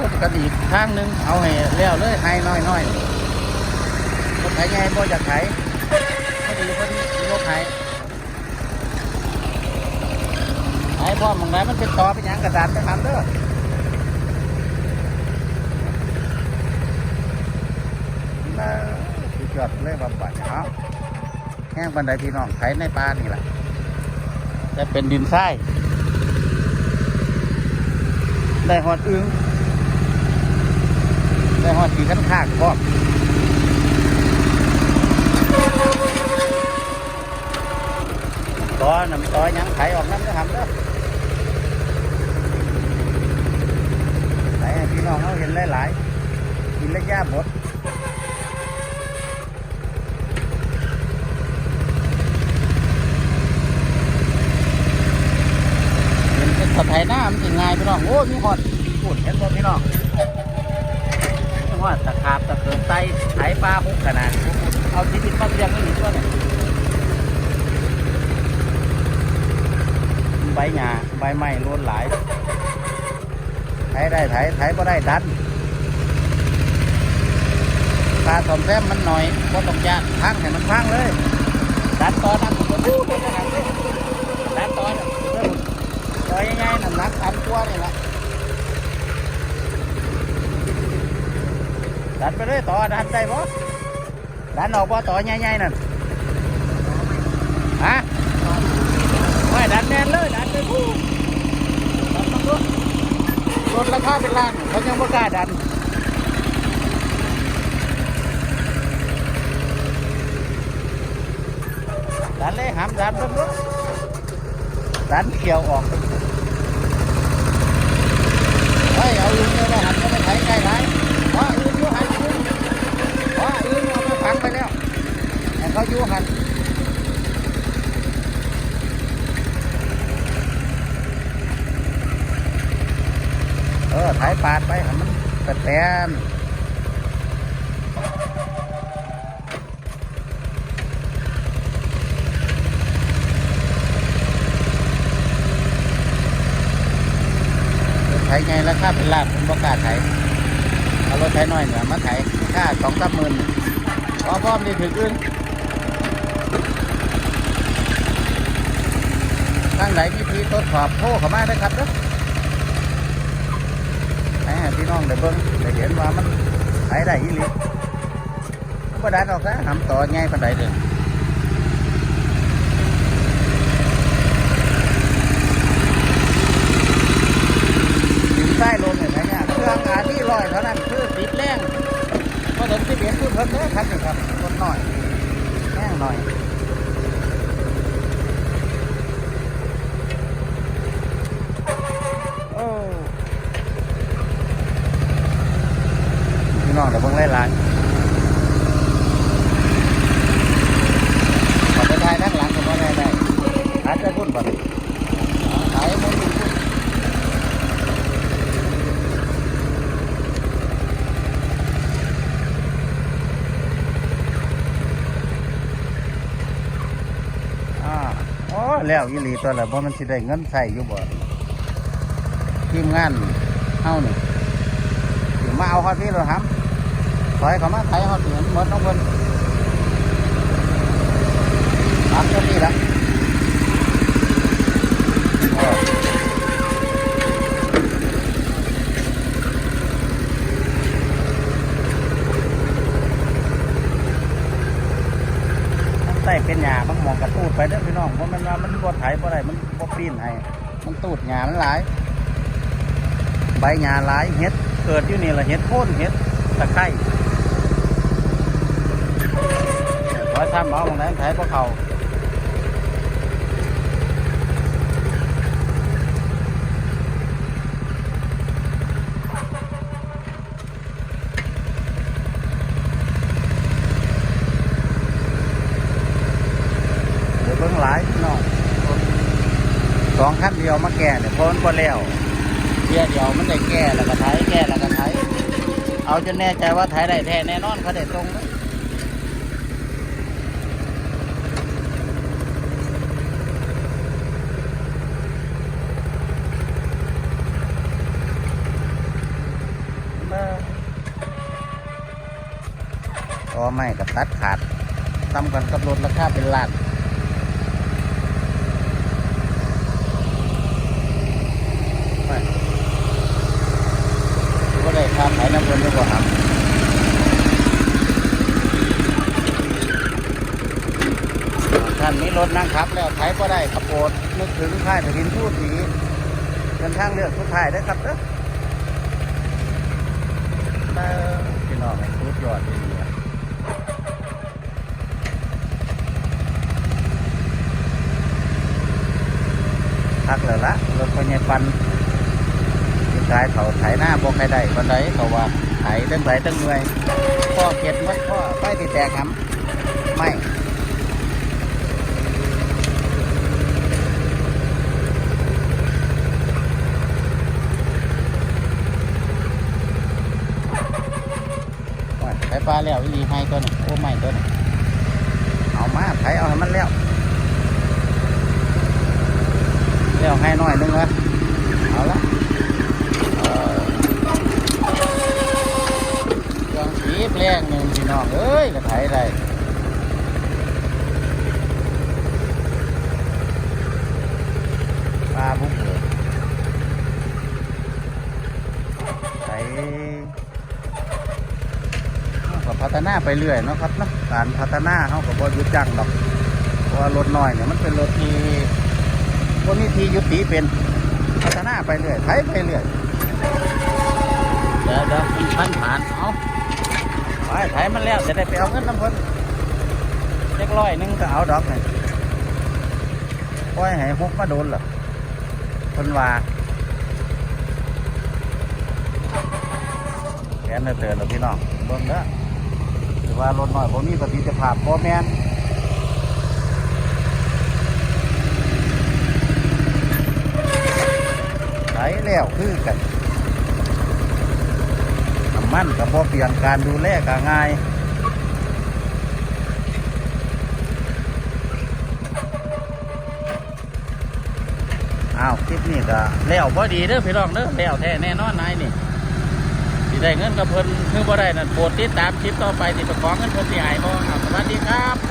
พุดกันอีกทางหนึงเอาให้แล้วเลยให้น้อยน้อยๆรถไถใหญ่บ่อยากไถพอดีเพิ่นรถไถไถพร้อมบางไรมันเป็นต่อเป็นหยังกระดานไปทำเด้อน่าสุดยอดเลยบำบัดเอาแห้งบันไดพี่น้องไถในป่านี่แหละจะเป็นดินทรายได้หอดอึ้ง ได้หอดขี่ขั้นขากพร้อมต่อน้ำต่อยังไถออกน้ำจะทำเด้อไหนให้พี่น้องเขาเห็นหลายๆกินและย่าบดเห็นเป็นสะไถหน้ามันสิง่ายพี่น้องโอ้มีหอดปุ่นเห็นบ่พี่น้อง หอดตะขาบตะเกินไตไถปลาพุกขนาด เอาชีวิตมาเลี้ยงนี่ตัวเนี่ยใบหญ้าใบไม้ล้วนหลายไถได้ไถไถก็ได้ดันปลาสมแซมมันหน่อยก็ต้องยากพังให้มันพังเลยดันต่อดันตัวนู้นดันต่อเนี่ยเริ่มต่อยังไงน้ำหนักตันกว่านี่แหละ ดันไปเลยต่อดันได้บ่ดันออกบ่ต่อใหญ่ๆนั่นฮะไม่ดันแน่นเลยดันไปพูดดันต้องรถราคาเป็นล้านเขายังไม่กล้าดันดันเลยหามดันเพิ่มรถดันเขียวออกเฮ้ยเอาอื่เลยว่าหันก็ไม่ไถใกล้ไรว่าอื่นอยู่หันอื่นว่าอื่นเอาไปพังไปแล้วให้ เขาอยู่หันเออถ่ายปาดไปให้มันกระแตนรถไถไงราคาเป็นล้านเป็นบกล้าไถเอารถไถหน้อยเหนี่ยมาไถค่าสองสามหมื่นพอพร้อมดีถึงอื่น ทางไหนมีทีทดสอบโทรเข้ามาได้ครับเด้อให้พี่น้องได้เบิ่งได้เห็นว่ามันไปได้อีหลีบ่ได้ดอกซะทำต่อง่ายปานใดเด้อดินใต้ลมเห็นไหมเนี่ยเครื่องอาที่ลอยเท่านั้นคือติดแรงก็ถึงที่เบียนคือเพิ่นเด้อครับนี่งครับรถน้อยแห้งหน่อยโอ้ พี่น้องเดี๋ยวเพิ่งไล่ลายขอไปถ่ายด้านหลังก็บ่ได้ได้อาจจะพุ่นบ่ได้ถ่ายมุมพุ่นอ่าโอ้ แล้วอีหลีตัวละบ่มันสิได้เงินใส่อยู่บ่ทีมงานเฮานี่ถึงมาเอาเขาที่เราทำถอยเขามาไถเขาถึงหมดน้องเพิ่นทำเจ้าที่ละ เป็นหยาบางมองกระตูดไปเด้อพี่น้องเพราะมันว่ามันบ่ไถบ่ได้มันบ่ปีนให้มันตูดหยามันหลาย ใบหยาหลายเห็ดเกิดอยู่นี่แหละเห็ดโค่นเห็ดตะไคร้ร้อยทำเอาของไหนไถพวกเขา สองคันเดียวมาแก่เนี่ยเพราะมันบ่แล้วเทียเดียวมันได้แก่แล้วก็ไถแก่แล้วก็ไถเอาจนแน่ใจว่าไถได้แท้แน่นอนเขาได้ตรงนะพอไม่กับตัดขาดทำกันกับรถราคาเป็นล้าน ค่าขายน้ำเงินดีกว่าครับท่านมีรถนั่งขับ แล้วไถก็ได้ขับโปรดนึกถึงค่ายแผ่นดินพูดสีเป็นทางเลือกสุดท้ายได้ครับเด้อพี่น้องไอ้สุดยอดดีอะพักแล้วละรถพยาปัน ดท้ายเขาไถหน้าบอกใครได้คนใดเขาว่าไถตั้งไหตั้งเมื่อยพ่อเก็ดมัดพ่อไปติดแตกหำไม่ไถปลาแล้วอีให้ตัวนี้โอ้ไม่ตัวนี้เอามาไถเอาให้มันแล้วแล้วให้หน่อยนึงวะเอาละ เอ่อเครื่องสี แปลงหนึ่งพี่น้องเอ้ยกระไถได้ปลาบุกเบิกไถเราก็พัฒนาไปเรื่อยเนาะครับเนาะการพัฒนาเขาก็บ่หยุดยั้งดอกเพราะว่ารถน้อยเนี่ยมันเป็นรถที่คนนี้ที่ยุติเป็นพัฒนาไปเรื่อยไถไปเรื่อยเดี๋ยวเดี๋ยวมันพันผ่านเอา ไปไถมันแล้วจะได้ไปเอาเงินน้ำเพิ่นเล็กร้อยนึงก็เอาดอกนี่ปล่อยให้ฮุกมาโดนหรอเพิ่นว่าแขนเตือนๆแล้วพี่น้องเบิ่งเด้อถือว่ารถหน้อยผมมีประสิทธิภาพบ่แมนไถแล้วคือกัน มันกับพอเปลี่ยนการดูแลก็ง่ายอ้าวคลิปนี้ก็แล้วพอดีเด้อพี่น้องเด้อแล้วแท้แน่นอนนายนี่สิได้เงินกับเพิ่นคือบ่ได้นั่นโปรดติดตามคลิปต่อไปติดประกองเงินเพิ่นสิใหายบ่อ้าวสวัสดีครับ